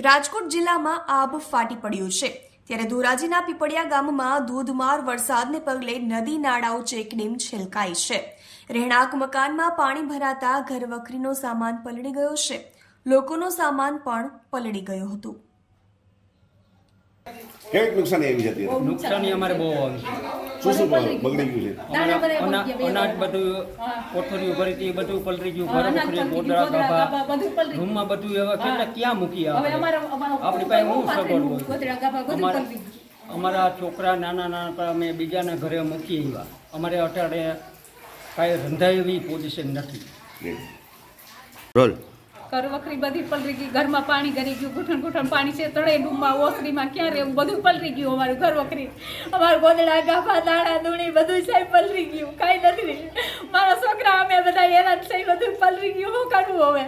રાજકોટ જિલ્લામાં આબ ફાટી પડ્યું છે. ત્યારે ધોરાજીના પીપળિયા ગામમાં ધોધમાર વરસાદને પગલે નદી નાળાઓ ચેકડીમ છલકાઈ છે. રહેણાંક મકાનમાં પાણી ભરાતા ઘરવખરીનો સામાન પલળી ગયો છે. લોકોનો સામાન પણ પલળી ગયો હતો. નુકસાની આવી જતી નુકસાની અમારે બહુ આવી છે શું શું બગડી ગયું છે. અનાજ બધું કોઠરીઓ ભરી હતી બધું પલરી ગયું ઘર ગાભા. રૂમમાં બધું એવા કેટલા ક્યાં મૂકી હવે આપણી? પાસે હું સગવડ હોય? અમારા અમારા છોકરા નાના નાના પણ અમે બીજાના ઘરે મૂકી આવ્યા અમારે અટાડે કાંઈ રંધાય એવી પોઝિશન નથી. રોલ. ઘર વખરી બધી પલરી ગઈ, ઘરમાં પાણી ગરી ગયું ઘૂંટણ ઘૂંટણ પાણી છે, તળે ડૂમમાં ઓસરીમાં, ક્યાં રહેવું? બધું પલરી ગયું અમારું ઘર વખરી. અમારું ગોદડા ગાફા દાણા, દૂણી બધું સાહેબ પલરી ગયું. કાંઈ નથી મારા છોકરા અમે બધા હેરાન થઈ બધું પલરી ગયું. શું કરવું હવે?